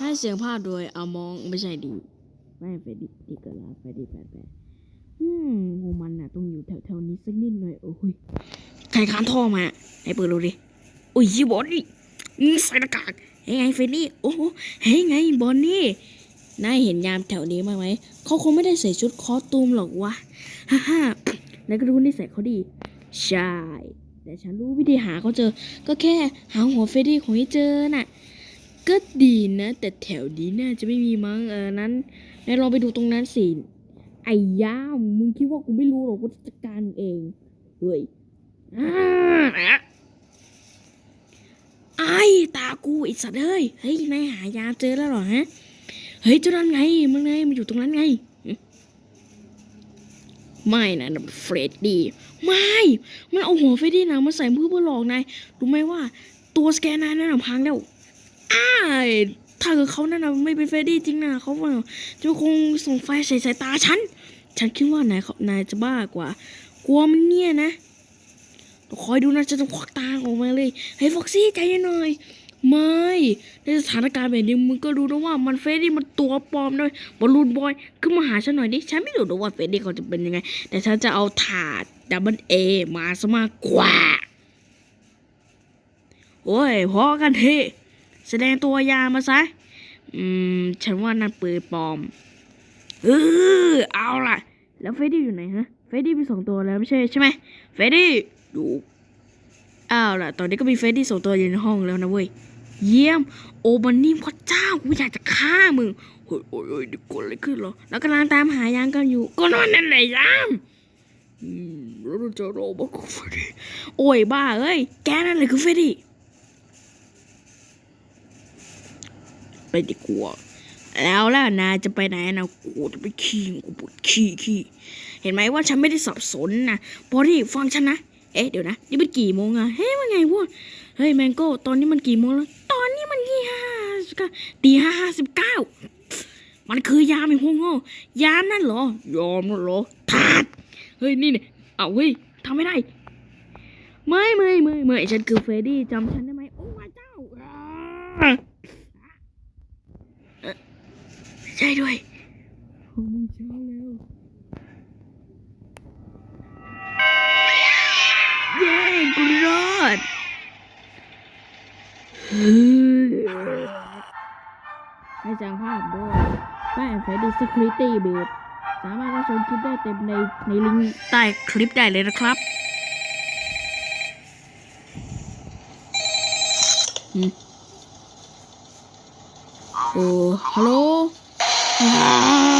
ให้เสียงภาคโดยอามองไม่ใช่ดีไม่เฟรดดี้ดีเกินแล้วเฟรดดี้แปดแปดอืมพวกมันน่ะต้องอยู่แถวๆนี้สักนิดหน่อยโอ้ยใครค้านท่อมาไหนเปิดดูดิโอ้ยบอนนี่อืมใส่หน้ากากเฮ้ยไงเฟรดดี้โอ้โหเฮ้ยไงบอนนี่นายเห็นยามแถวนี้บ้างไหมเขาคงไม่ได้ใส่ชุดคอสตูมหรอกวะฮ่าฮ่าแล้วก็รู้นิสัยเขาดี ใช่ แต่ฉันรู้วิธีหาเขาเจอ ก็แค่หาหัวเฟรดดี้ของให้เจอน่ะ ก็ดีนะ แต่แถวนี้น่าจะไม่มีมั้งเออนั้นนายลองไปดูตรงนั้นสิไอ้ย่ามึงคิดว่ากูไม่รู้หรอกกูจะจัดการเองเฮ้ยไอ้ตากูไอิสัตว์เอ้ยเฮ้ยนายหายาเจอแล้วหรอฮะเฮ้ยเจ้านั่นไงมึงไงมันอยู่ตรงนั้นไงไม่นะเฟรดดี้ไม่ มันเอาหัวเฟรดดี้นะมาใส่เพื่อเพื่อหลอกนายรู้ไหมว่าตัวสแกนนายนั่นพังแล้ว อ้ายถ้าเกิดเขานั่นนะไม่เป็นเฟรดดี้จริงนะเขาว่าจะคงส่งไฟใส่สายตาฉัน ฉันคิดว่านายเขานายจะบ้ากว่า กลัวมันเนี่ยนะคอยดูนะจะต้องควักตาออกมาเลยเฮ้ยฟ็อกซี่ใจเย็นหน่อยไม่ในสถานการณ์แบบนี้มึงก็รู้นะว่ามันเฟรดดี้มันตัวปลอมด้วยบอลลูนบอยขึ้นมาหาฉันหน่อยดิฉันไม่รู้นะว่าเฟรดดี้เขาจะเป็นยังไง แต่ฉันจะเอาถาดดับเบิลเอมาซะมากกว่าโอ้ยพอกันเถอะ แสดงตัวยามาซะ อืม ฉันว่านั่นปืนปลอม เออเอาล่ะ แล้วเฟดดี้อยู่ไหนฮะ เฟดดี้มีสองตัวแล้วไม่ใช่ใช่ไหมเฟดดี้ดูเอาล่ะ ตอนนี้ก็มีเฟดดี้สองตัวอยู่ในห้องแล้วนะเว้ย เยี่ยม โอบันนี่พระเจ้ากูอยากจะฆ่ามึง โอ้ยโอ้ยโอ้ยเดี๋ยวกดอะไรขึ้นเหรอ แล้วกำลังตามหายางกันอยู่ ก็นอนนั่นแหละยามอืมแล้วเราจะรอมากูเฟดดี้โอ้ยบ้าเอ้ย แกนั่นเลยคือเฟดดี้ ไปดีกว่าแล้วล่ะนายจะไปไหนนะกูจะไปขี้กูปวดขี้ขี้เห็นไหมว่าฉันไม่ได้สับสนนะพอที่ฟังฉันนะเอ๊ะเดี๋ยวนะนี่มันกี่โมงอะเฮ้ยมันไงวะเฮ้ยแมงโก้ตอนนี้มันกี่โมงแล้วตอนนี้มันกี่ห้าสิบเก้าตีห้าห้าสิบเก้ามันคือยามไอ้พวกโง่ยามนั่นเหรอยอมนั่นเหรอทาดเฮ้ยนี่เนี่ยเอาเฮ้ยทำไม่ได้ไม่ไม่ไม่ไม่ฉันคือเฟรดดี้จำฉันได้ไหมโอ้พระเจ้า ใช่ด้วยหกโมงเช้าแล้วเย้กูรอดให้แจ้งภาพด้วยป้ายแฟดดี้ Security b a s สามารถรับชมคลิปได้เต็มในในลิงก์ใต้คลิปได้เลยนะครับอืม โอ้ฮัลโหลอ่า